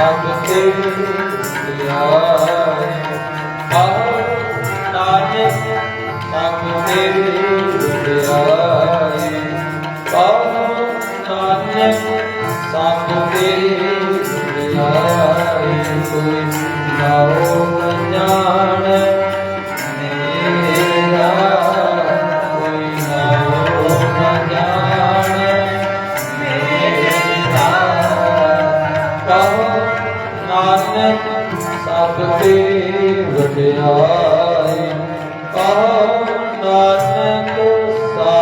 ਸਭ ਤੇ ਲਿਆਏ ਆਹ ਨਾਨਕ ਸਭ ਤੇ ਲਿਆਏ ਆਹ ਨਾਨਕ ਸਭ ਤੇ ਲਿਆਏ ਕੋਈ ਨਾਉ ਨ ਨਾਨਕ ਸਭ ਤੇ ਵਡਿਆਈ। ਕਹੋ ਨਾਨਕ